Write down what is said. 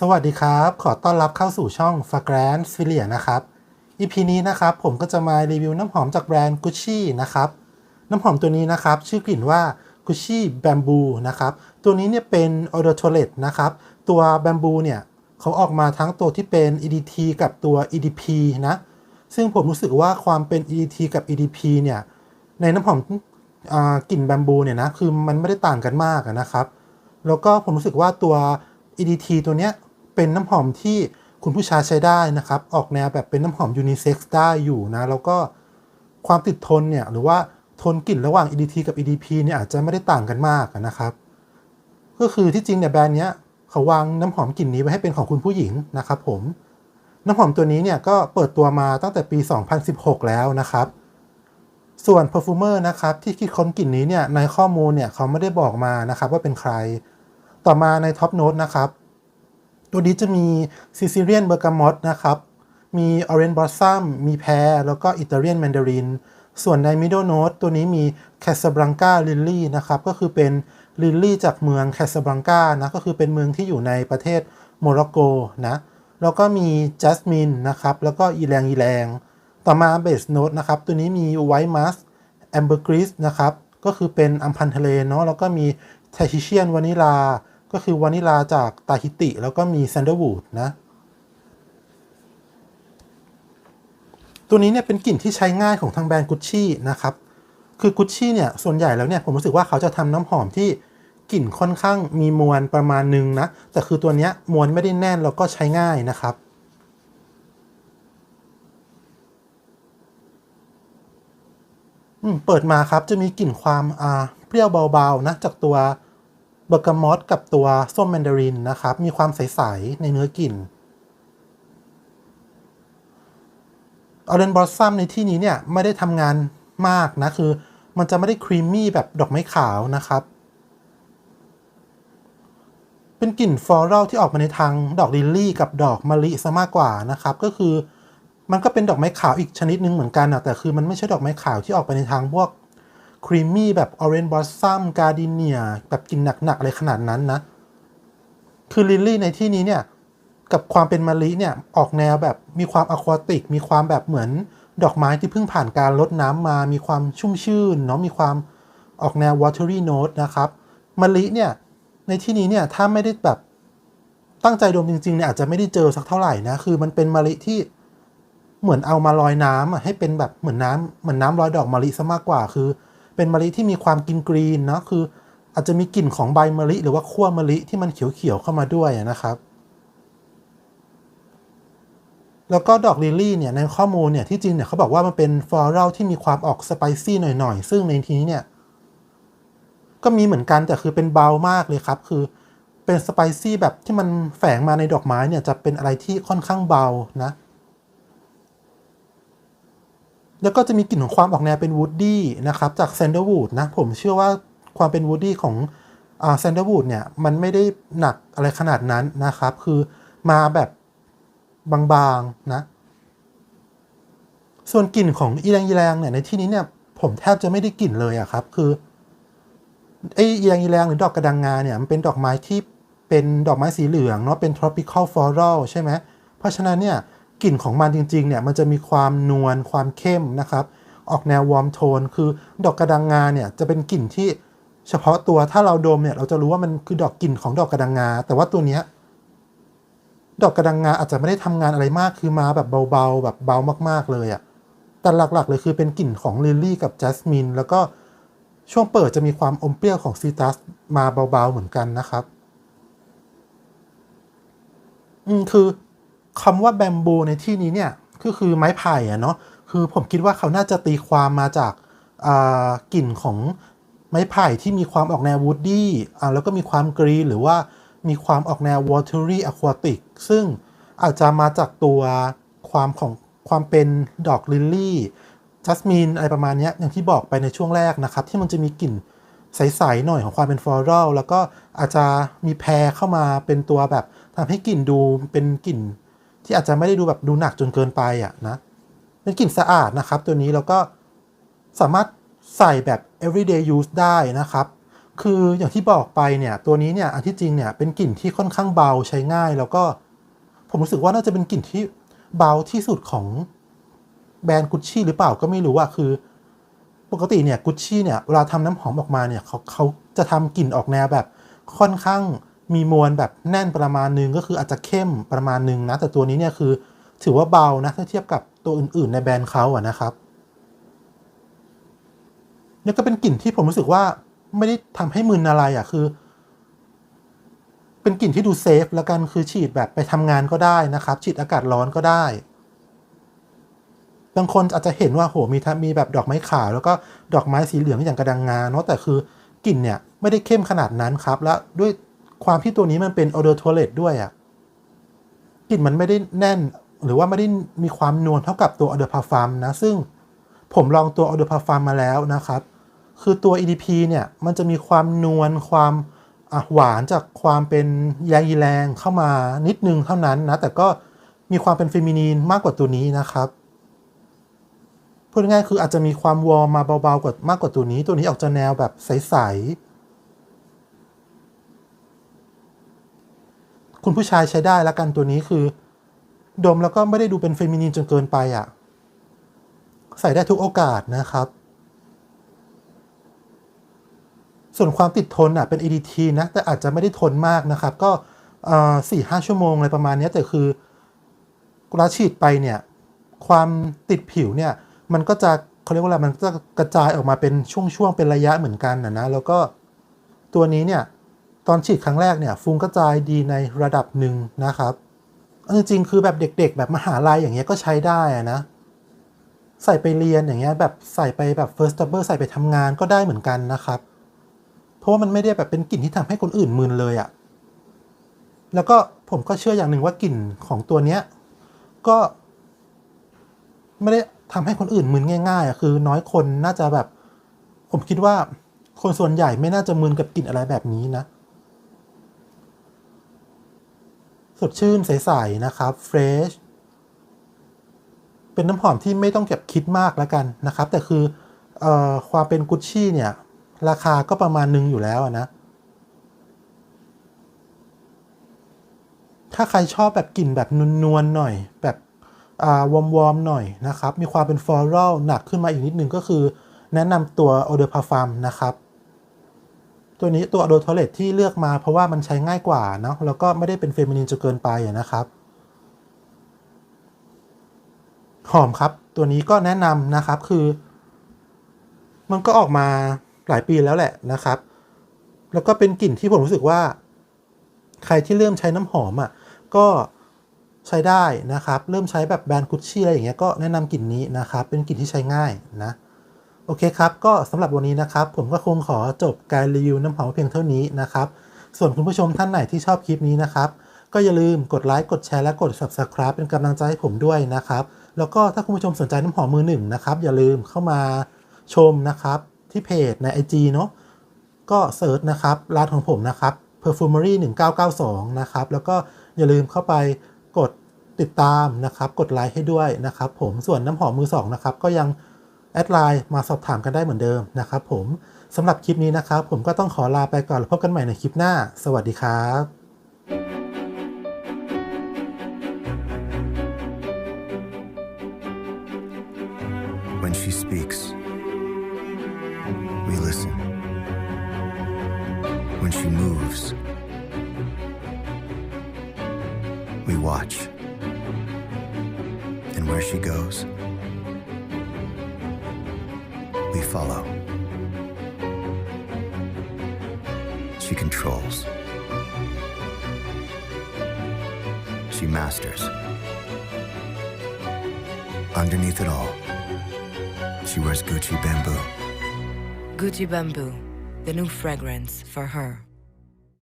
สวัสดีครับ ขอต้อนรับเข้าสู่ช่อง Fragrance f i l i a นะครับ EP นี้นะครับ ผมก็จะมารีวิวน้ำหอมจากแบรนด์ Gucci นะครับ น้ำหอมตัวนี้นะครับ ชื่อกลิ่นว่า Gucci Bamboo นะครับ ตัวนี้เนี่ยเป็น o d o t o r e t นะครับ ตัว Bamboo เนี่ยเขาออกมาทั้งตัวที่เป็น EDT กับตัว EDP นะ ซึ่งผมรู้สึกว่าความเป็น EDT กับ EDP เนี่ย ในน้ำหอมอกลิ่นแบมบูเนี่ยนะ คือมันไม่ได้ต่างกันมากนะครับ แล้วก็ผมรู้สึกว่าตัว EDT ตัวเนี้ย เป็นน้ำหอมที่คุณผู้ชายใช้ได้นะครับ ออกแนวแบบเป็นน้ำหอมยูนิเซ็กซ์ได้อยู่นะ แล้วก็ความติดทนเนี่ยหรือว่าทนกลิ่นระหว่าง EDT กับ EDP เนี่ยอาจจะไม่ได้ต่างกันมากนะครับ ก็คือที่จริงเนี่ยแบรนด์เนี้ยเขาวางน้ำหอมกลิ่นนี้ไว้ให้เป็นของคุณผู้หญิงนะครับผม น้ำหอมตัวนี้เนี่ยก็เปิดตัวมาตั้งแต่ปี 2016 แล้วนะครับส่วน perfumer นะครับที่คิดค้นกลิ่นนี้เนี่ยในข้อมูลเนี่ยเขาไม่ได้บอกมานะครับว่าเป็นใคร ต่อมาใน top note นะครับ ตัวนี้จะมี Sicilian Bergamot นะครับ มี Orange Blossom มีแพรแล้วก็ Italian Mandarin ส่วนใน middle note ตัวนี้มี Casablanca Lily นะครับ ก็คือเป็น Lily จากเมือง Casablanca นะ ก็คือเป็นเมืองที่อยู่ในประเทศโมร็อกโกนะ แล้วก็มี Jasmine นะครับ แล้วก็อีแรงอีแรง ต่อมา base note นะครับ ตัวนี้มี white musk ambergris นะครับ ก็คือเป็นอัมพันทะเลเนาะ แล้วก็มี t a h i t i a n vanilla ก็คือวานิลาจากตาฮิติ แล้วก็มี sandalwood นะ ตัวนี้เนี่ยเป็นกลิ่นที่ใช้ง่ายของทางแบรนด์กุชชี่นะครับ คือกุชชี่เนี่ยส่วนใหญ่แล้วเนี่ยผมรู้สึกว่าเขาจะทำน้ำหอมที่กลิ่นค่อนข้างมีมวลประมาณนึงนะ แต่คือตัวเนี้ยมวลไม่ได้แน่นแล้วก็ใช้ง่ายนะครับอืมเปิดมาครับจะมีกลิ่นความอ่าเปรี้ยวเบาๆนะจากตัว เบอร์กามอตกับตัวส้มแมนดารินนะครับ มีความใส ๆ ในเนื้อกลิ่นออเรนบอสซัมในที่นี้เนี่ยไม่ได้ทำงานมากนะ คือมันจะไม่ได้ครีมมี่แบบดอกไม้ขาวนะครับ เป็นกลิ่นฟลอรัลที่ออกมาในทางดอกลิลลี่กับดอกมะลิซะมากกว่านะครับ ก็คือมันก็เป็นดอกไม้ขาวอีกชนิดนึงเหมือนกันนะแต่คือมันไม่ใช่ดอกไม้ขาวที่ออกไปในทางพวก ครีมมี่แบบออเรนบอสซัมกา r ดิเนียแบบกินหนักๆอะไรขนาดนั้นนะ คือลิลลี่ในที่นี้เนี่ย กับความเป็นมะลิเนี่ย ออกแนวแบบมีความอะควาติก มีความแบบเหมือนดอกไม้ที่เพิ่งผ่านการลดน้ำมา มีความชุ่มชื่นเนาะมีความออกแนว watery note นะครับมะลิเนี่ย ในที่นี้เนี่ย ถ้าไม่ได้แบบตั้งใจดมจริงๆเนี่ยอาจจะไม่ได้เจอสักเท่าไหร่นะ คือมันเป็นมะลิที่เหมือนเอามาลอยน้ำอะให้เป็นแบบเหมือนน้ำเหมือนน้ำลอยดอกมะลิซะมากกว่าคือ เป็นมะลิที่มีความกินกรีนนะคืออาจจะมีกลิ่นของใบมะลิ หรือว่าขั้วมะลิที่มันเขียวๆเข้ามาด้วยนะครับ แล้วก็ดอกลิลลี่เนี่ยในข้อมูลเนี่ยที่จริงเนี่ยเขาบอกว่ามันเป็นฟลอรัลที่มีความออกสไปซี่หน่อยๆ ซึ่งในทีนี้เนี่ยก็มีเหมือนกันแต่คือเป็นเบามากเลยครับ คือเป็นสไปซี่แบบที่มันแฝงมาในดอกไม้เนี่ยจะเป็นอะไรที่ค่อนข้างเบานะ แล้วก็จะมีกลิ่นของความออกแนวเป็นวูดดี้นะครับจากแซนเดอร์วูดนะผมเชื่อว่าความเป็นวูดดี้ของแซนเดอร์วูดเนี่ยมันไม่ได้หนักอะไรขนาดนั้นนะครับ คือมาแบบบางๆนะ ส่วนกลิ่นของอีแรงอีแรงเนี่ยในที่นี้เนี่ยผมแทบจะไม่ได้กลิ่นเลยอะครับคือไออีแรงอีแรงหรือดอกกระดังงาเนี่ยมันเป็นดอกไม้ที่เป็นดอกไม้สีเหลืองเนาะเป็น tropical floral ใช่ไหมเพราะฉะนั้นเนี่ย กลิ่นของมันจริงๆเนี่ยมันจะมีความนวลความเข้มนะครับออกแนววอร์มโทน คือดอกกระดังงาเนี่ยจะเป็นกลิ่นที่เฉพาะตัวถ้าเราดมเนี่ยเราจะรู้ว่ามันคือดอกกลิ่นของดอกกระดังงา แต่ว่าตัวเนี้ยดอกกระดังงาอาจจะไม่ได้ทำงานอะไรมากคือมาแบบเบาๆแบบเบามากๆเลยอะแต่หลักๆเลยคือเป็นกลิ่นของลิลลี่กับจัสมินแล้วก็ช่วงเปิดจะมีความอมเปรี้ยวของซีตัสมาเบาๆเหมือนกันนะครับ อืมคือ คำว่าแบมบูในที่นี้เนี่ยก็คือไม้ไผ่อะเนาะคือผมคิดว่าเขาน่าจะตีความมาจากกลิ่นของไม้ไผ่ที่มีความออกแนววูดดี้แล้วก็มีความกรีหรือว่ามีความออกแนววอเทอรี่อะควาติกซึ่งอาจจะมาจากตัวความของความเป็นดอกลิลลี่จัสมินอะไรประมาณนี้อย่างที่บอกไปในช่วงแรกนะครับ ที่มันจะมีกลิ่นใสๆหน่อยของความเป็นฟลอรัลแล้วก็อาจจะมีแพรเข้ามาเป็นตัวแบบทำให้กลิ่นดูเป็นกลิ่น ที่อาจจะไม่ได้ดูแบบดูหนักจนเกินไปอะนะเป็นกลิ่นสะอาดนะครับ ตัวนี้แล้วก็สามารถใส่แบบ everyday use ได้นะครับ คืออย่างที่บอกไปเนี่ยตัวนี้เนี่ยอันที่จริงเนี่ยเป็นกลิ่นที่ค่อนข้างเบาใช้ง่าย แล้วก็ผมรู้สึกว่าน่าจะเป็นกลิ่นที่เบาที่สุดของแบรนด์กุชชี่หรือเปล่าก็ไม่รู้อะคือ ปกติเนี่ยกุชชี่เนี่ยเวลาทำน้ำหอมออกมาเนี่ยเขาเขาจะทำกลิ่นออกแนวแบบค่อนข้าง มีมวลแบบแน่นประมาณนึงก็คืออาจจะเข้มประมาณนึงนะ แต่ตัวนี้เนี่ยคือถือว่าเบานะถ้าเทียบกับตัวอื่น ๆ ในแบรนด์เขาอะนะครับนี่ก็เป็นกลิ่นที่ผมรู้สึกว่าไม่ได้ทำให้มึนอะไรอะ่ะคือ เป็นกลิ่นที่ดูเซฟแล้วกันคือฉีดแบบไปทำงานก็ได้นะครับฉีดอากาศร้อนก็ได้บางคนอาจจะเห็นว่าโหมีมีแบบดอกไม้ขาว แล้วก็ดอกไม้สีเหลืองอย่างกระดังงาเนาะแต่คือกลิ่นเนี่ยไม่ได้เข้มขนาดนั้นครับ และด้วย ความที่ตัวนี้มันเป็น odor toilet ด้วยอะ่ะกลิ่นมันไม่ได้แน่น หรือว่าไม่ได้มีความนวลเท่ากับตัว odor parfum นะ ซึ่งผมลองตัว odor parfum มาแล้วนะครับ คือตัว EDP เนี่ยมันจะมีความนวลความหวานจากความเป็นยายีแรงเข้ามานิดนึงเท่านั้นนะ แต่ก็มีความเป็นเฟมินีนมากกว่าตัวนี้นะครับพูดง่ายๆคืออาจจะมีความวอร์มมาเบาๆกว่ามากกว่าตัวนี้ ตัวนี้ออกจะแนวแบบใสๆ คุณผู้ชายใช้ได้แล้วกันตัวนี้คือ ดมแล้วก็ไม่ได้ดูเป็นเฟมินีนจนเกินไปอะ ใส่ได้ทุกโอกาสนะครับ ส่วนความติดทนอะเป็น EDT นะ แต่อาจจะไม่ได้ทนมากนะครับ ก็สี่ห้าชั่วโมงอะไรประมาณนี้แต่คือเวลาฉีดไปเนี่ย ความติดผิวเนี่ย มันก็จะเขาเรียกว่าอะไรมันจะกระจายออกมาเป็นช่วงๆเป็นระยะเหมือนกันนะนะแล้วก็ตัวนี้เนี่ย ตอนฉีดครั้งแรกเนี่ยฟุ้งกระจายดีในระดับหนึ่งนะครับจริงๆคือแบบเด็ก ๆ แบบมหาลัยอย่างเงี้ยก็ใช้ได้ะนะ ใส่ไปเรียนอย่างเงี้ยแบบใส่ไปแบบ first stepper ใส่ไปทำงานก็ได้เหมือนกันนะครับ เพราะว่ามันไม่ได้แบบเป็นกลิ่นที่ทำให้คนอื่นมึนเลยอะ่ะแล้วก็ผมก็เชื่ออย่างหนึ่งว่ากลิ่นของตัวเนี้ยก็ ไม่ได้ทำให้คนอื่นมึนง่ายๆอะคือ น้อยคนน่าจะแบบ ผมคิดว่าคนส่วนใหญ่ไม่น่าจะมึนกับกลิ่นอะไรแบบนี้นะ ส ดชื่นใสๆนะครับเฟรชเป็นน้ำหอมที่ไม่ต้องเก็บคิดมากแล้วกันนะครับ แต่คือออความเป็นกุชชี่เนี่ย ราคาก็ประมาณนึงอยู่แล้วนะ ถ้าใครชอบแบบกลิ่นแบบนวลๆหน่อย แบบอ่าวอมๆหน่อยนะครับ มีความเป็นฟลอรัลหนักขึ้นมาอีกนิดนึงก็คือแนะนำตัว Eau de Parfum นะครับ ตัวนี้ตัว Eau de Toilette ที่เลือกมาเพราะว่ามันใช้ง่ายกว่าเนาะแล้วก็ไม่ได้เป็นเฟมินินจนเกินไปนะครับหอมครับ ตัวนี้ก็แนะนำนะครับคือ มันก็ออกมาหลายปีแล้วแหละนะครับ แล้วก็เป็นกลิ่นที่ผมรู้สึกว่า ใครที่เริ่มใช้น้ำหอมอะก็ใช้ได้นะครับ เริ่มใช้แบบแบรนด์กุชชี่อะไรอย่างเงี้ยก็แนะนำกลิ่นนี้นะครับ เป็นกลิ่นที่ใช้ง่ายนะ โอเคครับ ก็สำหรับวันนี้นะครับ ผมก็คงขอจบการรีวิวน้ำหอมเพียงเท่านี้นะครับ ส่วนคุณผู้ชมท่านไหนที่ชอบคลิปนี้นะครับ ก็อย่าลืมกดไลค์กดแชร์และกด subscribe เป็นกำลังใจให้ผมด้วยนะครับ แล้วก็ถ้าคุณผู้ชมสนใจน้ำหอมมือหนึ่งนะครับ อย่าลืมเข้ามาชมนะครับ ที่เพจใน IG เนาะก็เซิร์ชนะครับร้านของผมนะครับ perfumery 1992นะครับแล้วก็อย่าลืมเข้าไปกดติดตามนะครับ กดไลค์ให้ด้วยนะครับ ผมส่วนน้ำหอมมือสองนะครับก็ยัง แอดไลน์มาสอบถามกันได้เหมือนเดิมนะครับผมสำหรับคลิปนี้นะครับ ผมก็ต้องขอลาไปก่อนแล้วพบกันใหม่ในคลิปหน้า สวัสดีครับ When she speaks, we listen. When she moves, we watch. And where she goes, follow. She controls. She masters. Underneath it all, she wears Gucci bamboo. Gucci Bamboo, the new fragrance for her.